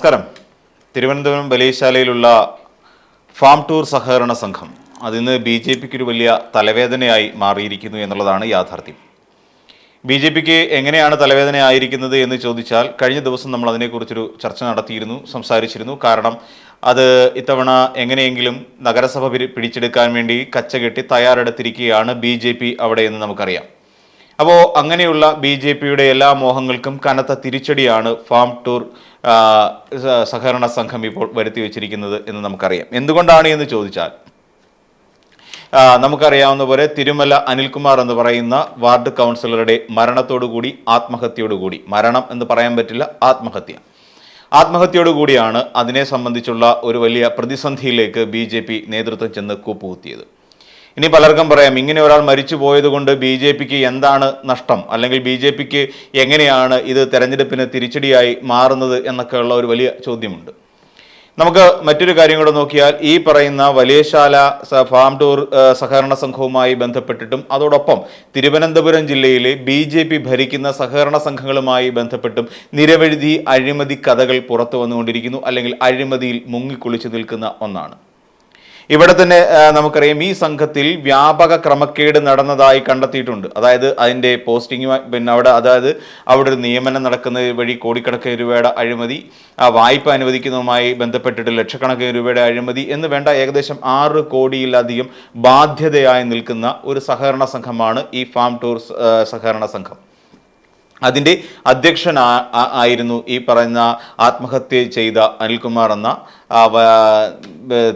നമസ്കാരം. Thiruvananthapuram ബലേശാലയിലുള്ള farm tour സഹകരണ സംഘം അതിന്ന് ബി ജെ പിക്ക് ഒരു വലിയ തലവേദനയായി മാറിയിരിക്കുന്നു എന്നുള്ളതാണ് യാഥാർത്ഥ്യം. ബി ജെ പിക്ക് എങ്ങനെയാണ് തലവേദന ആയിരിക്കുന്നത് എന്ന് ചോദിച്ചാൽ കഴിഞ്ഞ ദിവസം നമ്മൾ അതിനെക്കുറിച്ചൊരു ചർച്ച നടത്തിയിരുന്നു സംസാരിച്ചിരുന്നു. കാരണം അത് ഇത്തവണ എങ്ങനെയെങ്കിലും നഗരസഭ പിടിച്ചെടുക്കാൻ വേണ്ടി കച്ചകെട്ടി തയ്യാറെടുത്തിരിക്കുകയാണ് ബി അവിടെ എന്ന് നമുക്കറിയാം. അപ്പോൾ അങ്ങനെയുള്ള ബി ജെ പിയുടെ എല്ലാ മോഹങ്ങൾക്കും കനത്ത തിരിച്ചടിയാണ് ഫാം ടൂർ സഹകരണ സംഘം ഇപ്പോൾ വരുത്തി വെച്ചിരിക്കുന്നത് എന്ന് നമുക്കറിയാം. എന്തുകൊണ്ടാണ് എന്ന് ചോദിച്ചാൽ നമുക്കറിയാവുന്ന പോലെ തിരുമല അനിൽകുമാർ എന്ന് പറയുന്ന വാർഡ് കൗൺസിലറുടെ മരണത്തോടുകൂടി ആത്മഹത്യയോടുകൂടി മരണം എന്ന് പറയാൻ പറ്റില്ല ആത്മഹത്യ. ആത്മഹത്യയോടുകൂടിയാണ് അതിനെ സംബന്ധിച്ചുള്ള ഒരു വലിയ പ്രതിസന്ധിയിലേക്ക് ബി നേതൃത്വം ചെന്ന് കൂപ്പുകുത്തിയത്. ഇനി പലർക്കും പറയാം ഇങ്ങനെ ഒരാൾ മരിച്ചു പോയതുകൊണ്ട് ബി ജെ പിക്ക് എന്താണ് നഷ്ടം? അല്ലെങ്കിൽ ബി ജെ പിക്ക് എങ്ങനെയാണ് ഇത് തെരഞ്ഞെടുപ്പിന് തിരിച്ചടിയായി മാറുന്നത് എന്നൊക്കെയുള്ള ഒരു വലിയ ചോദ്യമുണ്ട്. നമുക്ക് മറ്റൊരു കാര്യം കൂടെ നോക്കിയാൽ ഈ പറയുന്ന വലിയശാല ഫാം ടൂർ സഹകരണ സംഘവുമായി ബന്ധപ്പെട്ടിട്ടും അതോടൊപ്പം തിരുവനന്തപുരം ജില്ലയിലെ ബി ജെ പി ഭരിക്കുന്ന സഹകരണ സംഘങ്ങളുമായി ബന്ധപ്പെട്ടും നിരവധി അഴിമതി കഥകൾ പുറത്തു വന്നുകൊണ്ടിരിക്കുന്നു അല്ലെങ്കിൽ അഴിമതിയിൽ മുങ്ങിക്കുളിച്ചു നിൽക്കുന്ന ഒന്നാണ്. ഇവിടെ തന്നെ നമുക്കറിയാം ഈ സംഘത്തിൽ വ്യാപക ക്രമക്കേട് നടന്നതായി കണ്ടെത്തിയിട്ടുണ്ട്. അതായത് അതിന്റെ പോസ്റ്റിംഗ് പിന്നെ അവിടെ അതായത് അവിടെ ഒരു നിയമനം നടക്കുന്നത് വഴി കോടിക്കണക്കിന് രൂപയുടെ അഴിമതി ആ വായ്പ അനുവദിക്കുന്നതുമായി ബന്ധപ്പെട്ടിട്ട് ലക്ഷക്കണക്കിന് രൂപയുടെ അഴിമതി എന്ന് വേണ്ട ഏകദേശം ആറ് കോടിയിലധികം ബാധ്യതയായി നിൽക്കുന്ന ഒരു സഹകരണ സംഘമാണ് ഈ ഫാം ടൂർ സഹകരണ സംഘം. അതിന്റെ അധ്യക്ഷൻ ആയിരുന്നു ഈ പറയുന്ന ആത്മഹത്യ ചെയ്ത അനിൽകുമാർ എന്ന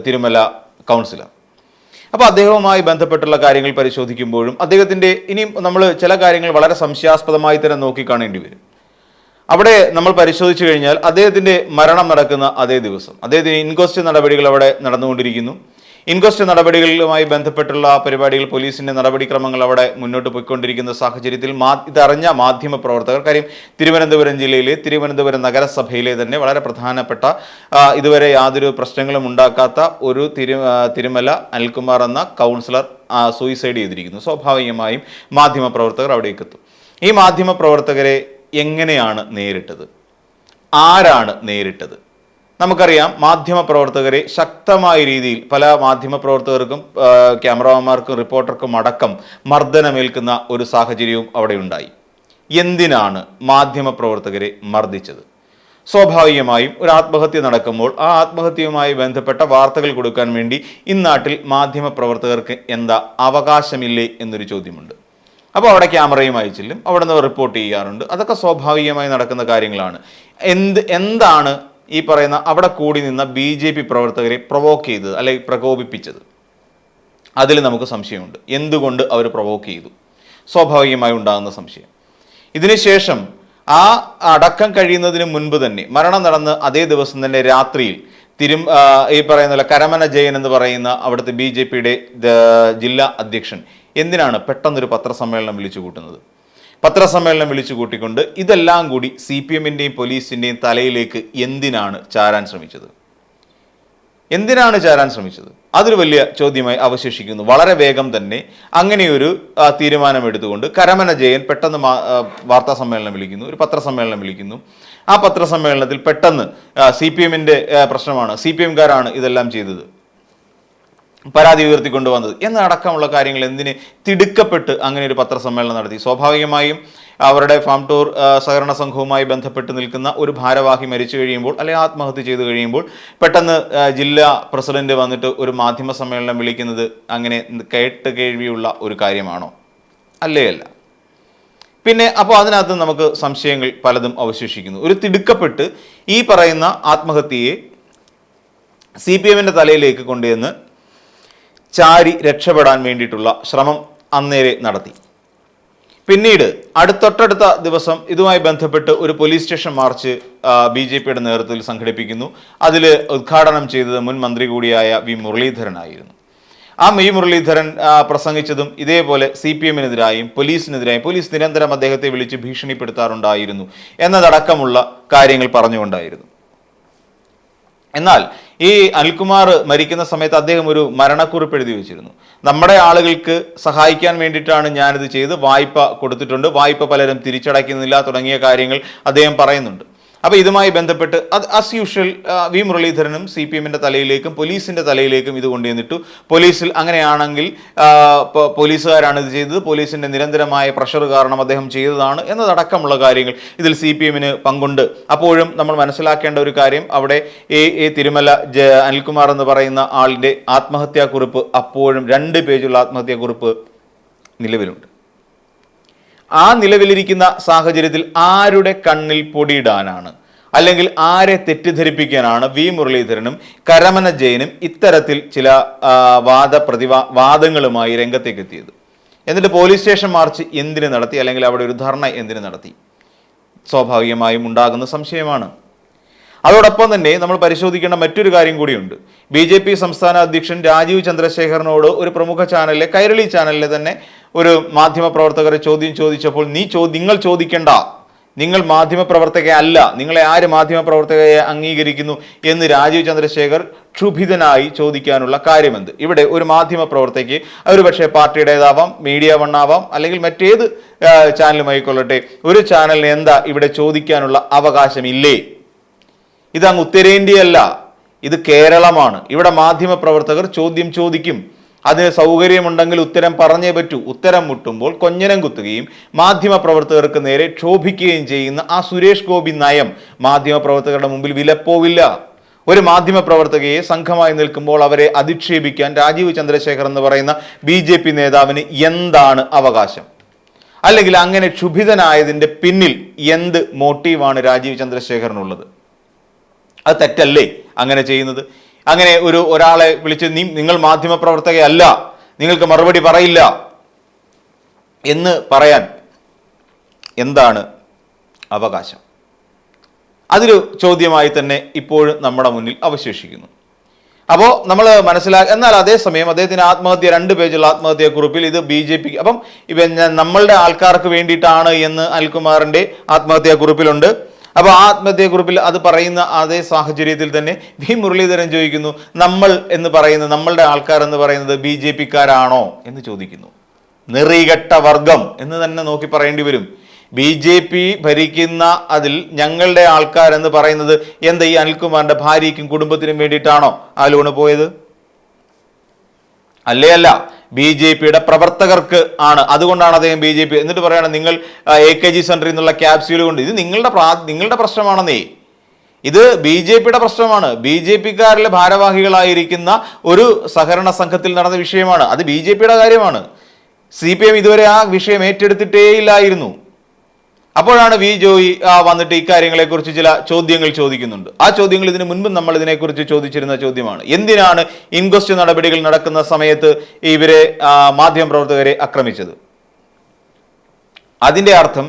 തിരുമല കൗൺസിലർ അപ്പോൾ അദ്ദേഹവുമായി ബന്ധപ്പെട്ടുള്ള കാര്യങ്ങൾ പരിശോധിക്കുമ്പോഴും അദ്ദേഹത്തിന്റെ ഇനിയും നമ്മൾ ചില കാര്യങ്ങൾ വളരെ സംശയാസ്പദമായി തന്നെ നോക്കിക്കാണേണ്ടി വരും. അവിടെ നമ്മൾ പരിശോധിച്ചു കഴിഞ്ഞാൽ അദ്ദേഹത്തിന്റെ മരണം നടക്കുന്ന അതേ ദിവസം അദ്ദേഹത്തിന് ഇൻക്വസ്റ്റ് നടപടികൾ അവിടെ നടന്നുകൊണ്ടിരിക്കുന്നു. ഇൻക്വസ്റ്റ് നടപടികളുമായി ബന്ധപ്പെട്ടുള്ള പരിപാടികൾ പോലീസിന്റെ നടപടിക്രമങ്ങൾ അവിടെ മുന്നോട്ട് പോയിക്കൊണ്ടിരിക്കുന്ന സാഹചര്യത്തിൽ ഇതറിഞ്ഞ മാധ്യമ പ്രവർത്തകർ. കാര്യം തിരുവനന്തപുരം ജില്ലയിലെ തിരുവനന്തപുരം നഗരസഭയിലെ തന്നെ വളരെ പ്രധാനപ്പെട്ട ഇതുവരെ യാതൊരു പ്രശ്നങ്ങളും ഉണ്ടാക്കാത്ത ഒരു തിരു തിരുമല അനിൽകുമാർ എന്ന കൗൺസിലർ സൂയിസൈഡ് ചെയ്തിരിക്കുന്നു. സ്വാഭാവികമായും മാധ്യമ പ്രവർത്തകർ അവിടേക്ക് ഈ മാധ്യമ പ്രവർത്തകരെ എങ്ങനെയാണ് നേരിട്ടത്? ആരാണ് നേരിട്ടത്? നമുക്കറിയാം മാധ്യമ പ്രവർത്തകരെ ശക്തമായ രീതിയിൽ പല മാധ്യമ പ്രവർത്തകർക്കും ആ, ക്യാമറമാൻമാർക്കും റിപ്പോർട്ടർക്കും അടക്കം മർദ്ദനമേൽക്കുന്ന ഒരു സാഹചര്യവും അവിടെ ഉണ്ടായി എന്തിനാണ് മാധ്യമ പ്രവർത്തകരെ മർദ്ദിച്ചത്? സ്വാഭാവികമായും ഒരു ആത്മഹത്യ നടക്കുമ്പോൾ ആ ആത്മഹത്യയുമായി ബന്ധപ്പെട്ട വാർത്തകൾ കൊടുക്കാൻ വേണ്ടി ഇന്നാട്ടിൽ മാധ്യമ പ്രവർത്തകർക്ക് എന്താ അവകാശമില്ലേ എന്നൊരു ചോദ്യമുണ്ട്. അപ്പോൾ അവിടെ ക്യാമറയും ചെല്ലും അവിടെ നിന്ന് റിപ്പോർട്ട് ചെയ്യാറുണ്ട്. അതൊക്കെ സ്വാഭാവികമായി നടക്കുന്ന കാര്യങ്ങളാണ്. എന്ത് എന്താണ് ഈ പറയുന്ന അവിടെ കൂടി നിന്ന ബി ജെ പി പ്രവർത്തകരെ പ്രൊവോക്ക് ചെയ്തത് അല്ലെങ്കിൽ പ്രകോപിപ്പിച്ചത്. അതിൽ നമുക്ക് സംശയമുണ്ട്. എന്തുകൊണ്ട് അവർ പ്രൊവോക്ക് ചെയ്തു? സ്വാഭാവികമായി ഉണ്ടാകുന്ന സംശയം. ഇതിനുശേഷം ആ അടക്കം കഴിയുന്നതിന് മുൻപ് തന്നെ മരണം നടന്ന് അതേ ദിവസം തന്നെ രാത്രിയിൽ തിരും ഈ പറയുന്ന കരമന ജയൻ എന്ന് പറയുന്ന അവിടുത്തെ ബി ജെ പിയുടെ ജില്ലാ അധ്യക്ഷൻ എന്തിനാണ് പെട്ടെന്നൊരു പത്രസമ്മേളനം വിളിച്ചു കൂട്ടുന്നത് പത്രസമ്മേളനം വിളിച്ചു കൂട്ടിക്കൊണ്ട് ഇതെല്ലാം കൂടി സി പി എമ്മിന്റെയും പോലീസിന്റെയും തലയിലേക്ക് എന്തിനാണ് ചാരാൻ ശ്രമിച്ചത്? എന്തിനാണ് ചേരാൻ ശ്രമിച്ചത്? അതൊരു വലിയ ചോദ്യമായി അവശേഷിക്കുന്നു. വളരെ വേഗം തന്നെ അങ്ങനെയൊരു തീരുമാനം തീരുമാനമെടുത്തുകൊണ്ട് കരമന ജയൻ പെട്ടെന്ന് വാർത്താ സമ്മേളനം വിളിക്കുന്നു ഒരു പത്രസമ്മേളനം വിളിക്കുന്നു. ആ പത്രസമ്മേളനത്തിൽ പെട്ടെന്ന് സി പി എമ്മിന്റെ പ്രശ്നമാണ് സി പി എംകാരാണ് ഇതെല്ലാം ചെയ്തത്. പരാതി ഉയർത്തിക്കൊണ്ടുവന്നത്. എന്നടക്കമുള്ള കാര്യങ്ങൾ എന്തിന് തിടുക്കപ്പെട്ട് അങ്ങനെ ഒരു പത്രസമ്മേളനം നടത്തി. സ്വാഭാവികമായും അവരുടെ ഫാം ടൂർ സഹകരണ സംഘവുമായി ബന്ധപ്പെട്ട് നിൽക്കുന്ന ഒരു ഭാരവാഹി മരിച്ചു കഴിയുമ്പോൾ അല്ലെങ്കിൽ ആത്മഹത്യ ചെയ്തു കഴിയുമ്പോൾ പെട്ടെന്ന് ജില്ലാ പ്രസിഡന്റ് വന്നിട്ട് ഒരു മാധ്യമ സമ്മേളനം വിളിക്കുന്നത് അങ്ങനെ കേട്ട് കേൾവിയുള്ള ഒരു കാര്യമാണോ? അല്ലേ അല്ല. പിന്നെ അപ്പോൾ അതിനകത്ത് നമുക്ക് സംശയങ്ങൾ പലതും അവശേഷിക്കുന്നു. ഒരു തിടുക്കപ്പെട്ട് ഈ പറയുന്ന ആത്മഹത്യയെ സി പി എമ്മിന്റെ തലയിലേക്ക് കൊണ്ടുവന്ന് ചാരി രക്ഷപ്പെടാൻ വേണ്ടിയിട്ടുള്ള ശ്രമം അന്നേരെ നടത്തി. പിന്നീട് അടുത്തൊട്ടടുത്ത ദിവസം ഇതുമായി ബന്ധപ്പെട്ട് ഒരു police station march B J പിയുടെ നേതൃത്വത്തിൽ സംഘടിപ്പിക്കുന്നു. അതിൽ ഉദ്ഘാടനം ചെയ്തത് മുൻ മന്ത്രി കൂടിയായ വി മുരളീധരനായിരുന്നു. ആ വി മുരളീധരൻ പ്രസംഗിച്ചതും ഇതേപോലെ സി പി എമ്മിനെതിരായും പോലീസിനെതിരായും പോലീസ് നിരന്തരം അദ്ദേഹത്തെ വിളിച്ച് ഭീഷണിപ്പെടുത്താറുണ്ടായിരുന്നു എന്നതടക്കമുള്ള കാര്യങ്ങൾ പറഞ്ഞുകൊണ്ടായിരുന്നു. എന്നാൽ ഈ അനിൽകുമാർ മരിക്കുന്ന സമയത്ത് അദ്ദേഹം ഒരു മരണക്കുറിപ്പ് എഴുതി വെച്ചിരുന്നു. നമ്മുടെ ആളുകൾക്ക് സഹായിക്കാൻ വേണ്ടിയിട്ടാണ് ഞാനിത് ചെയ്ത് വായ്പ കൊടുത്തിട്ടുണ്ട്. വായ്പ പലരും തിരിച്ചടയ്ക്കുന്നില്ല തുടങ്ങിയ കാര്യങ്ങൾ അദ്ദേഹം പറയുന്നുണ്ട്. അപ്പോൾ ഇതുമായി ബന്ധപ്പെട്ട് അത് അസ് യൂഷ്വൽ വി മുരളീധരനും സി പി എമ്മിന്റെ തലയിലേക്കും പോലീസിന്റെ തലയിലേക്കും ഇത് കൊണ്ടുവന്നിട്ടു. പോലീസിൽ അങ്ങനെയാണെങ്കിൽ പോലീസുകാരാണ് ഇത് ചെയ്തത്. പോലീസിന്റെ നിരന്തരമായ പ്രഷർ കാരണം അദ്ദേഹം ചെയ്തതാണ് എന്നതടക്കമുള്ള കാര്യങ്ങൾ ഇതിൽ സി പി എമ്മിന് പങ്കുണ്ട്. അപ്പോഴും നമ്മൾ മനസ്സിലാക്കേണ്ട ഒരു കാര്യം അവിടെ എ എ തിരുമല ജ അനിൽകുമാർ എന്ന് പറയുന്ന ആളിന്റെ ആത്മഹത്യാക്കുറിപ്പ് അപ്പോഴും രണ്ട് പേജുള്ള ആത്മഹത്യാക്കുറിപ്പ് നിലവിലുണ്ട്. ആ നിലവിലിരിക്കുന്ന സാഹചര്യത്തിൽ ആരുടെ കണ്ണിൽ പൊടിയിടാനാണ്? അല്ലെങ്കിൽ ആരെ തെറ്റിദ്ധരിപ്പിക്കാനാണ് വി മുരളീധരനും കരമന ജയനും ഇത്തരത്തിൽ ചില വാദപ്രതിവാ വാദ പ്രതിവാ വാദങ്ങളുമായി രംഗത്തേക്ക് എത്തിയത് എന്നിട്ട് പോലീസ് സ്റ്റേഷൻ മാർച്ച് എന്തിനു നടത്തി? അല്ലെങ്കിൽ അവിടെ ഒരു ധർണ എന്തിനു നടത്തി? സ്വാഭാവികമായും ഉണ്ടാകുന്ന സംശയമാണ്. അതോടൊപ്പം തന്നെ നമ്മൾ പരിശോധിക്കേണ്ട മറ്റൊരു കാര്യം കൂടിയുണ്ട്. ബി ജെ പി സംസ്ഥാന അധ്യക്ഷൻ രാജീവ് ചന്ദ്രശേഖരനോട് ഒരു പ്രമുഖ ചാനലിലെ കൈരളി ചാനലിലെ തന്നെ ഒരു മാധ്യമ പ്രവർത്തകരെ ചോദ്യം ചോദിച്ചപ്പോൾ നീ ചോ നിങ്ങൾ ചോദിക്കേണ്ട. നിങ്ങൾ മാധ്യമ പ്രവർത്തക അല്ല. നിങ്ങളെ ആര് മാധ്യമപ്രവർത്തകയെ അംഗീകരിക്കുന്നു? എന്ന് രാജീവ് ചന്ദ്രശേഖർ ക്ഷുഭിതനായി ചോദിക്കാനുള്ള കാര്യമെന്ത്? ഇവിടെ ഒരു മാധ്യമ പ്രവർത്തകയ്ക്ക് ഒരു പക്ഷേ പാർട്ടിയുടേതാവാം മീഡിയ വൺ ആവാം അല്ലെങ്കിൽ മറ്റേത് ചാനലുമായി കൊള്ളട്ടെ ഒരു ചാനലിന് എന്താ ഇവിടെ ചോദിക്കാനുള്ള അവകാശമില്ലേ? ഇത് അങ്ങ് ഉത്തരേന്ത്യയല്ല. ഇത് കേരളമാണ്. ഇവിടെ മാധ്യമ പ്രവർത്തകർ ചോദ്യം ചോദിക്കും. അതിന് സൗകര്യമുണ്ടെങ്കിൽ ഉത്തരം പറഞ്ഞേ പറ്റൂ. ഉത്തരം മുട്ടുമ്പോൾ കൊഞ്ഞനം കുത്തുകയും മാധ്യമ പ്രവർത്തകർക്ക് നേരെ ക്ഷോഭിക്കുകയും ചെയ്യുന്ന ആ സുരേഷ് ഗോപി നയം മാധ്യമ പ്രവർത്തകരുടെ മുമ്പിൽ വിലപ്പോവില്ല. ഒരു മാധ്യമ പ്രവർത്തകയെ സംഘമായി നിൽക്കുമ്പോൾ അവരെ അധിക്ഷേപിക്കാൻ രാജീവ് ചന്ദ്രശേഖർ എന്ന് പറയുന്ന ബി ജെ പി നേതാവിന് എന്താണ് അവകാശം? അല്ലെങ്കിൽ അങ്ങനെ ക്ഷുഭിതനായതിന്റെ പിന്നിൽ എന്ത് മോട്ടീവാണ് രാജീവ് ചന്ദ്രശേഖറിനുള്ളത് അത് തെറ്റല്ലേ അങ്ങനെ ചെയ്യുന്നത്? അങ്ങനെ ഒരു ഒരാളെ വിളിച്ച് നീ നിങ്ങൾ മാധ്യമപ്രവർത്തകയല്ല നിങ്ങൾക്ക് മറുപടി പറയില്ല എന്ന് പറയാൻ എന്താണ് അവകാശം? അതൊരു ചോദ്യമായി തന്നെ ഇപ്പോഴും നമ്മുടെ മുന്നിൽ അവശേഷിക്കുന്നു. അപ്പോൾ നമ്മൾ മനസ്സിലാക്കി എന്നാൽ അതേസമയം അദ്ദേഹത്തിന് ആത്മഹത്യ രണ്ട് പേജുള്ള ആത്മഹത്യ കുറിപ്പിൽ ഇത് ബി ജെ പി അപ്പം ഇവ നമ്മളുടെ ആൾക്കാർക്ക് വേണ്ടിയിട്ടാണ് എന്ന് അനിൽകുമാറിന്റെ ആത്മഹത്യാക്കുറിപ്പിലുണ്ട് അപ്പോൾ ആ ആത്മഹത്യാക്കുറിപ്പിൽ അത് പറയുന്ന അതേ സാഹചര്യത്തിൽ തന്നെ വി മുരളീധരൻ ചോദിക്കുന്നു നമ്മൾ എന്ന് പറയുന്ന നമ്മളുടെ ആൾക്കാർ എന്ന് പറയുന്നത് ബി ജെ പിക്കാരാണോ എന്ന് ചോദിക്കുന്നു. നിറികെട്ട വർഗം എന്ന് തന്നെ നോക്കി പറയേണ്ടി വരും. ബി ജെ പി ഭരിക്കുന്ന അതിൽ ഞങ്ങളുടെ ആൾക്കാരെന്ന് പറയുന്നത് എന്താ? ഈ അനിൽകുമാറിന്റെ ഭാര്യയ്ക്കും കുടുംബത്തിനും വേണ്ടിയിട്ടാണോ ആ ലോണ് പോയത്? അല്ലേ അല്ല. ബി ജെ പിയുടെ പ്രവർത്തകർക്ക് ആണ്. അതുകൊണ്ടാണ് അദ്ദേഹം ബി ജെ പി എന്നിട്ട് പറയുകയാണ് നിങ്ങൾ എ കെ ജി സെന്ററിൽ നിന്നുള്ള ക്യാപ്സ്യൂൾ കൊണ്ട് ഇത് നിങ്ങളുടെ നിങ്ങളുടെ പ്രശ്നമാണെന്നേ. ഇത് ബി ജെ പിയുടെ പ്രശ്നമാണ്. ബി ജെ പിക്കാരിലെ ഭാരവാഹികളായിരിക്കുന്ന ഒരു സഹകരണ സംഘത്തിൽ നടന്ന വിഷയമാണ്. അത് ബി ജെ പിയുടെ കാര്യമാണ്. സി പി എം ഇതുവരെ ആ വിഷയം ഏറ്റെടുത്തിട്ടേ ഇല്ലായിരുന്നു അപ്പോഴാണ് വി ജോയി വന്നിട്ട് ഇക്കാര്യങ്ങളെക്കുറിച്ച് ചില ചോദ്യങ്ങൾ ചോദിക്കുന്നുണ്ട്. ആ ചോദ്യങ്ങൾ ഇതിനു മുൻപ് നമ്മൾ ഇതിനെക്കുറിച്ച് ചോദിച്ചിരുന്ന ചോദ്യമാണ്. എന്തിനാണ് ഇൻക്വസ്റ്റ് നടപടികൾ നടക്കുന്ന സമയത്ത് ഇവരെ മാധ്യമ മാധ്യമപ്രവർത്തകരെ ആക്രമിച്ചത്? അതിന്റെ അർത്ഥം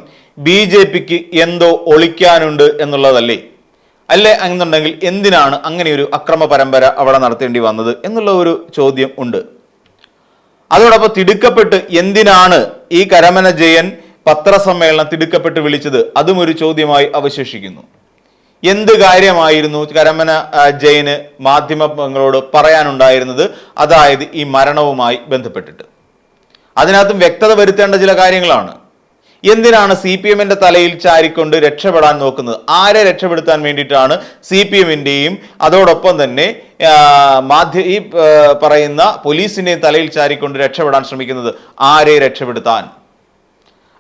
ബി ജെ പിക്ക് എന്തോ ഒളിക്കാനുണ്ട് എന്നുള്ളതല്ലേ? അല്ലേ എന്നുണ്ടെങ്കിൽ എന്തിനാണ് അങ്ങനെ ഒരു അക്രമ പരമ്പര അവിടെ നടത്തേണ്ടി വന്നത് എന്നുള്ള ഒരു ചോദ്യം ഉണ്ട്. അതോടൊപ്പം തിടുക്കപ്പെട്ട് എന്തിനാണ് ഈ കരമന ജയൻ പത്രസമ്മേളനം തിടുക്കപ്പെട്ട് വിളിച്ചത് അതും ഒരു ചോദ്യമായി അവശേഷിക്കുന്നു. എന്ത് കാര്യമായിരുന്നു കരമന ജയന് മാധ്യമങ്ങളോട് പറയാനുണ്ടായിരുന്നത്? അതായത് ഈ മരണവുമായി ബന്ധപ്പെട്ടിട്ട്. അതിനകത്തും വ്യക്തത വരുത്തേണ്ട ചില കാര്യങ്ങളാണ്. എന്തിനാണ് സി പി എമ്മിന്റെ തലയിൽ ചാരിക്കൊണ്ട് രക്ഷപ്പെടാൻ നോക്കുന്നത്? ആരെ രക്ഷപ്പെടുത്താൻ വേണ്ടിയിട്ടാണ് സി പി എമ്മിന്റെയും അതോടൊപ്പം തന്നെ മാധ്യ ഈ പറയുന്ന പോലീസിന്റെയും തലയിൽ ചാരിക്കൊണ്ട് രക്ഷപ്പെടാൻ ശ്രമിക്കുന്നത്? ആരെ രക്ഷപ്പെടുത്താൻ?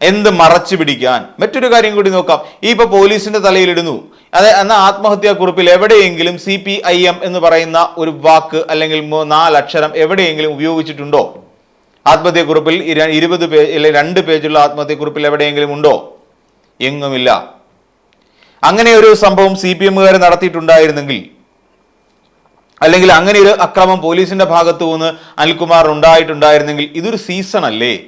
എന്ത് മറച്ചു പിടിക്കാൻ? മറ്റൊരു കാര്യം കൂടി നോക്കാം. ഈ ഇപ്പൊ പോലീസിന്റെ തലയിലിടുന്നു അതെ എന്ന ആത്മഹത്യാക്കുറിപ്പിൽ എവിടെയെങ്കിലും സി പി ഐ എം എന്ന് പറയുന്ന ഒരു വാക്ക് അല്ലെങ്കിൽ നാലക്ഷരം എവിടെയെങ്കിലും ഉപയോഗിച്ചിട്ടുണ്ടോ? ആത്മഹത്യക്കുറിപ്പിൽ ഇര- ഇരുപത് പേജ് അല്ലെങ്കിൽ രണ്ട് പേജുള്ള ആത്മഹത്യാക്കുറിപ്പിൽ എവിടെയെങ്കിലും ഉണ്ടോ? എങ്ങുമില്ല. അങ്ങനെ ഒരു സംഭവം സി പി എമ്മുകാർ നടത്തിയിട്ടുണ്ടായിരുന്നെങ്കിൽ അല്ലെങ്കിൽ അങ്ങനെ ഒരു അക്രമം പോലീസിന്റെ ഭാഗത്തു നിന്ന് അനിൽകുമാർ ഉണ്ടായിട്ടുണ്ടായിരുന്നെങ്കിൽ ഇതൊരു സീസൺ അല്ലേ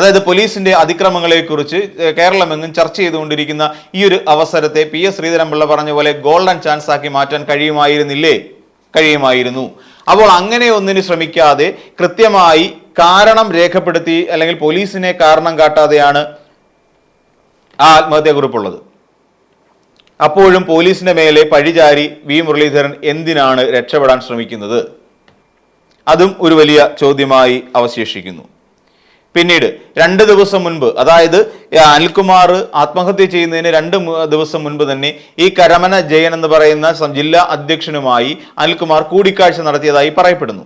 അതായത് പോലീസിന്റെ അതിക്രമങ്ങളെക്കുറിച്ച് കുറിച്ച് കേരളമെങ്ങും ചർച്ച ചെയ്തുകൊണ്ടിരിക്കുന്ന ഈ ഒരു അവസരത്തെ പി എസ് ശ്രീധരൻപിള്ള പറഞ്ഞ പോലെ ഗോൾഡൻ ചാൻസ് ആക്കി മാറ്റാൻ കഴിയുമായിരുന്നില്ലേ? കഴിയുമായിരുന്നു. അപ്പോൾ അങ്ങനെ ഒന്നിന് ശ്രമിക്കാതെ കൃത്യമായി കാരണം രേഖപ്പെടുത്തി അല്ലെങ്കിൽ പോലീസിനെ കാരണം കാട്ടാതെയാണ് ആ ആത്മഹത്യാ കുറിപ്പുള്ളത്. അപ്പോഴും പോലീസിന്റെ മേലെ പഴിചാരി വി. മുരളീധരൻ എന്തിനാണ് രക്ഷപ്പെടാൻ ശ്രമിക്കുന്നത്? അതും ഒരു വലിയ ചോദ്യമായി അവശേഷിക്കുന്നു. പിന്നീട് രണ്ട് ദിവസം മുൻപ് അതായത് അനിൽകുമാർ ആത്മഹത്യ ചെയ്യുന്നതിന് രണ്ട് ദിവസം മുൻപ് തന്നെ ഈ കരമന ജയൻ എന്ന് പറയുന്ന ജില്ലാ അധ്യക്ഷനുമായി അനിൽകുമാർ കൂടിക്കാഴ്ച നടത്തിയതായി പറയപ്പെടുന്നു.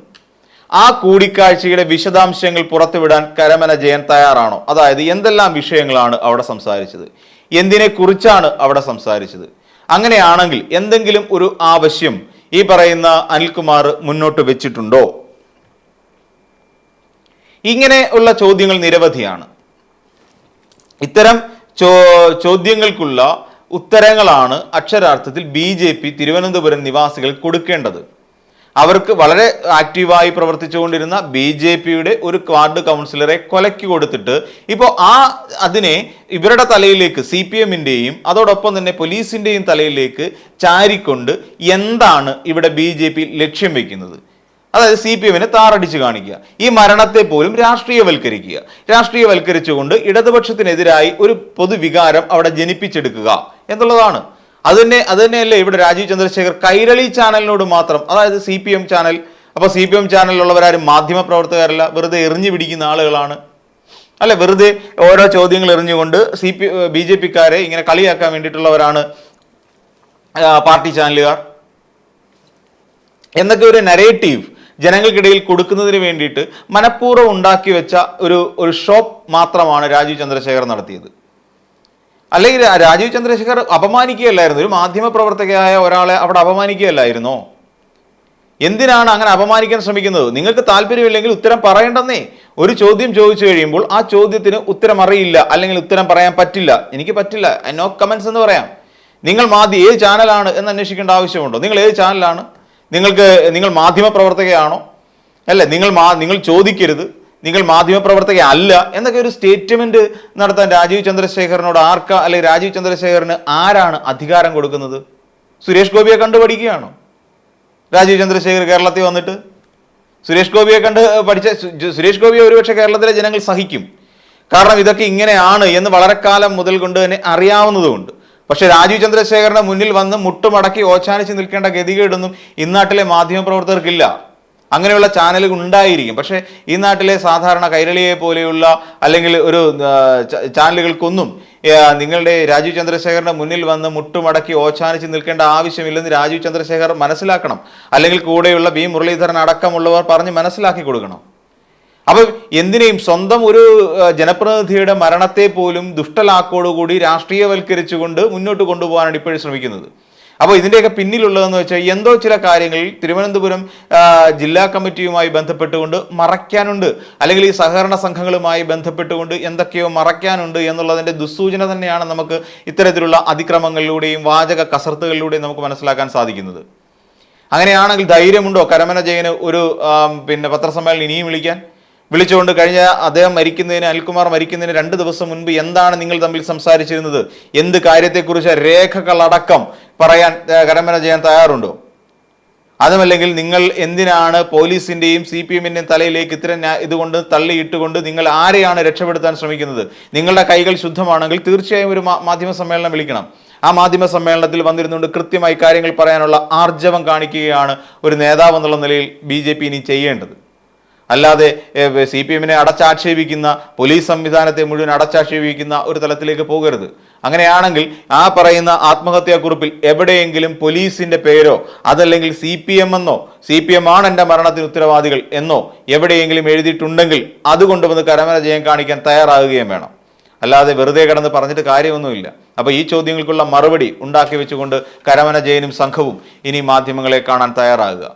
ആ കൂടിക്കാഴ്ചയുടെ വിശദാംശങ്ങൾ പുറത്തുവിടാൻ കരമന ജയൻ തയ്യാറാണോ? അതായത് എന്തെല്ലാം വിഷയങ്ങളാണ് അവിടെ സംസാരിച്ചത്? എന്തിനെ കുറിച്ചാണ് അവിടെ സംസാരിച്ചത്? അങ്ങനെയാണെങ്കിൽ എന്തെങ്കിലും ഒരു ആവശ്യം ഈ പറയുന്ന അനിൽകുമാർ മുന്നോട്ട് വെച്ചിട്ടുണ്ടോ? ഇങ്ങനെ ഉള്ള ചോദ്യങ്ങൾ നിരവധിയാണ്. ഇത്തരം ചോദ്യങ്ങൾക്കുള്ള ഉത്തരങ്ങളാണ് അക്ഷരാർത്ഥത്തിൽ ബി ജെ പി തിരുവനന്തപുരം നിവാസികൾ കൊടുക്കേണ്ടത്. അവർക്ക് വളരെ ആക്റ്റീവായി പ്രവർത്തിച്ചുകൊണ്ടിരുന്ന ബി ജെ പിയുടെ ഒരു വാർഡ് കൗൺസിലറെ കൊലയ്ക്ക് കൊടുത്തിട്ട് ഇപ്പോൾ ആ അതിനെ ഇവരുടെ തലയിലേക്ക് സി പി എമ്മിന്റെയും അതോടൊപ്പം തന്നെ പോലീസിന്റെയും തലയിലേക്ക് ചാരിക്കൊണ്ട് എന്താണ് ഇവിടെ ബി ജെ പി ലക്ഷ്യം വെക്കുന്നത്? അതായത് സി പി എമ്മിനെ താറടിച്ച് കാണിക്കുക. ഈ മരണത്തെ പോലും രാഷ്ട്രീയവൽക്കരിക്കുക. രാഷ്ട്രീയവൽക്കരിച്ചുകൊണ്ട് ഇടതുപക്ഷത്തിനെതിരായി ഒരു പൊതുവികാരം അവിടെ ജനിപ്പിച്ചെടുക്കുക എന്നുള്ളതാണ്. അത് തന്നെ അത് തന്നെയല്ലേ ഇവിടെ രാജീവ് ചന്ദ്രശേഖർ കൈരളി ചാനലിനോട് മാത്രം അതായത് സി പി എം ചാനൽ. അപ്പോൾ സി പി എം ചാനലിലുള്ളവരാരും മാധ്യമ പ്രവർത്തകരല്ല വെറുതെ എറിഞ്ഞു പിടിക്കുന്ന ആളുകളാണ്. അല്ലെ വെറുതെ ഓരോ ചോദ്യങ്ങൾ എറിഞ്ഞുകൊണ്ട് സി പി ബി ജെ പിക്കാരെ ഇങ്ങനെ കളിയാക്കാൻ വേണ്ടിയിട്ടുള്ളവരാണ് പാർട്ടി ചാനലുകാർ. എന്നൊക്കെ ഒരു നരേറ്റീവ് ജനങ്ങൾക്കിടയിൽ കൊടുക്കുന്നതിന് വേണ്ടിയിട്ട് മനഃപൂർവം ഉണ്ടാക്കി വെച്ച ഒരു ഒരു ഷോപ്പ് മാത്രമാണ് രാജീവ് ചന്ദ്രശേഖർ നടത്തിയത്. അല്ലെങ്കിൽ രാജീവ് ചന്ദ്രശേഖർ അപമാനിക്കുകയല്ലായിരുന്നു. ഒരു മാധ്യമപ്രവർത്തകയായ ഒരാളെ അവിടെ അപമാനിക്കുകയല്ലായിരുന്നോ? എന്തിനാണ് അങ്ങനെ അപമാനിക്കാൻ ശ്രമിക്കുന്നത്? നിങ്ങൾക്ക് താല്പര്യമില്ലെങ്കിൽ ഉത്തരം പറയണ്ടെന്നേ. ഒരു ചോദ്യം ചോദിച്ചു കഴിയുമ്പോൾ ആ ചോദ്യത്തിന് ഉത്തരം അറിയില്ല അല്ലെങ്കിൽ ഉത്തരം പറയാൻ പറ്റില്ല. എനിക്ക് പറ്റില്ല. നോ കമൻസ് എന്ന് പറയാം. നിങ്ങൾ മാധ്യ ഏത് ചാനലാണ് എന്ന് അന്വേഷിക്കേണ്ട ആവശ്യമുണ്ടോ? നിങ്ങൾ ഏത് ചാനലാണ് നിങ്ങൾക്ക് നിങ്ങൾ മാധ്യമപ്രവർത്തകയാണോ? അല്ലേ നിങ്ങൾ മാ നിങ്ങൾ ചോദിക്കരുത്. നിങ്ങൾ മാധ്യമപ്രവർത്തക അല്ല എന്നൊക്കെ ഒരു സ്റ്റേറ്റ്മെന്റ് നടത്താൻ രാജീവ് ചന്ദ്രശേഖരനോട് ആർക്ക അല്ലെങ്കിൽ രാജീവ് ചന്ദ്രശേഖരന് ആരാണ് അധികാരം കൊടുക്കുന്നത്? സുരേഷ് ഗോപിയെ കണ്ടു പഠിക്കുകയാണോ രാജീവ് ചന്ദ്രശേഖർ കേരളത്തിൽ വന്നിട്ട്? സുരേഷ് ഗോപിയെ കണ്ട് പഠിച്ച സുരേഷ് ഗോപിയെ ഒരുപക്ഷെ കേരളത്തിലെ ജനങ്ങൾ സഹിക്കും. കാരണം ഇതൊക്കെ ഇങ്ങനെയാണ് എന്ന് വളരെ കാലം മുതൽ കൊണ്ട് തന്നെ അറിയാവുന്നതുകൊണ്ട്. പക്ഷെ രാജീവ് ചന്ദ്രശേഖരന്റെ മുന്നിൽ വന്ന് മുട്ടുമടക്കി ഓച്ചാനിച്ച് നിൽക്കേണ്ട ഗതികേടൊന്നും ഇന്നാട്ടിലെ മാധ്യമപ്രവർത്തകർക്കില്ല. അങ്ങനെയുള്ള ചാനലുകൾ ഉണ്ടായിരിക്കും. പക്ഷേ ഈ നാട്ടിലെ സാധാരണ കൈരളിയെ പോലെയുള്ള അല്ലെങ്കിൽ ഒരു ചാനലുകൾക്കൊന്നും നിങ്ങളുടെ രാജീവ് ചന്ദ്രശേഖരന്റെ മുന്നിൽ വന്ന് മുട്ടുമടക്കി ഓച്ചാനിച്ച് നിൽക്കേണ്ട ആവശ്യമില്ലെന്ന് രാജീവ് ചന്ദ്രശേഖർ മനസ്സിലാക്കണം. അല്ലെങ്കിൽ കൂടെയുള്ള ബി മുരളീധരൻ അടക്കമുള്ളവർ പറഞ്ഞ് മനസ്സിലാക്കി കൊടുക്കണം. അപ്പൊ എന്തിനേയും സ്വന്തം ഒരു ജനപ്രതിനിധിയുടെ മരണത്തെ പോലും ദുഷ്ടലാക്കോടുകൂടി രാഷ്ട്രീയവൽക്കരിച്ചുകൊണ്ട് മുന്നോട്ട് കൊണ്ടുപോകാനാണ് ഇപ്പോഴും ശ്രമിക്കുന്നത്. അപ്പോൾ ഇതിന്റെയൊക്കെ പിന്നിലുള്ളതെന്ന് വെച്ചാൽ എന്തോ ചില കാര്യങ്ങളിൽ തിരുവനന്തപുരം ജില്ലാ കമ്മിറ്റിയുമായി ബന്ധപ്പെട്ടുകൊണ്ട് മറയ്ക്കാനുണ്ട്. അല്ലെങ്കിൽ ഈ സഹകരണ സംഘങ്ങളുമായി ബന്ധപ്പെട്ടുകൊണ്ട് എന്തൊക്കെയോ മറയ്ക്കാനുണ്ട് എന്നുള്ളതിന്റെ ദുസ്സൂചന തന്നെയാണ് നമുക്ക് ഇത്തരത്തിലുള്ള അതിക്രമങ്ങളിലൂടെയും വാചക കസർത്തുകളിലൂടെയും നമുക്ക് മനസ്സിലാക്കാൻ സാധിക്കുന്നത്. അങ്ങനെയാണെങ്കിൽ ധൈര്യമുണ്ടോ കരമന ജയന് ഒരു പിന്നെ പത്രസമ്മേളനം ഇനിയും വിളിക്കാൻ? വിളിച്ചുകൊണ്ട് കഴിഞ്ഞ അദ്ദേഹം മരിക്കുന്നതിന് അൽകുമാർ മരിക്കുന്നതിന് രണ്ട് ദിവസം മുൻപ് എന്താണ് നിങ്ങൾ തമ്മിൽ സംസാരിച്ചിരുന്നത്? എന്ത് കാര്യത്തെക്കുറിച്ച് രേഖകളടക്കം പറയാൻ കരമന ചെയ്യാൻ തയ്യാറുണ്ടോ? അതുമല്ലെങ്കിൽ നിങ്ങൾ എന്തിനാണ് പോലീസിന്റെയും സി പി എമ്മിന്റെയും തലയിലേക്ക് ഇത്തരം ഇതുകൊണ്ട് തള്ളിയിട്ടുകൊണ്ട് നിങ്ങൾ ആരെയാണ് രക്ഷപ്പെടുത്താൻ ശ്രമിക്കുന്നത്? നിങ്ങളുടെ കൈകൾ ശുദ്ധമാണെങ്കിൽ തീർച്ചയായും ഒരു മാധ്യമ സമ്മേളനം വിളിക്കണം. ആ മാധ്യമ സമ്മേളനത്തിൽ വന്നിരുന്നുകൊണ്ട് കൃത്യമായി കാര്യങ്ങൾ പറയാനുള്ള ആർജവം കാണിക്കുകയാണ് ഒരു നേതാവ് എന്നുള്ള നിലയിൽ ബി ഇനി ചെയ്യേണ്ടത്. അല്ലാതെ സി പി എമ്മിനെ അടച്ചാക്ഷേപിക്കുന്ന പോലീസ് സംവിധാനത്തെ മുഴുവൻ അടച്ചാക്ഷേപിക്കുന്ന ഒരു തലത്തിലേക്ക് പോകരുത്. അങ്ങനെയാണെങ്കിൽ ആ പറയുന്ന ആത്മഹത്യാക്കുറിപ്പിൽ എവിടെയെങ്കിലും പോലീസിന്റെ പേരോ അതല്ലെങ്കിൽ സി പി എം എന്നോ സി പി എം ആണ് എന്റെ മരണത്തിന് ഉത്തരവാദികൾ എന്നോ എവിടെയെങ്കിലും എഴുതിയിട്ടുണ്ടെങ്കിൽ അതുകൊണ്ട് വന്ന് കരമന ജയം കാണിക്കാൻ തയ്യാറാകുകയും വേണം. അല്ലാതെ വെറുതെ കിടന്ന് പറഞ്ഞിട്ട് കാര്യമൊന്നുമില്ല. അപ്പോൾ ഈ ചോദ്യങ്ങൾക്കുള്ള മറുപടി ഉണ്ടാക്കി വെച്ചുകൊണ്ട് കരമന ജയനും സംഘവും ഇനി മാധ്യമങ്ങളെ കാണാൻ തയ്യാറാകുക.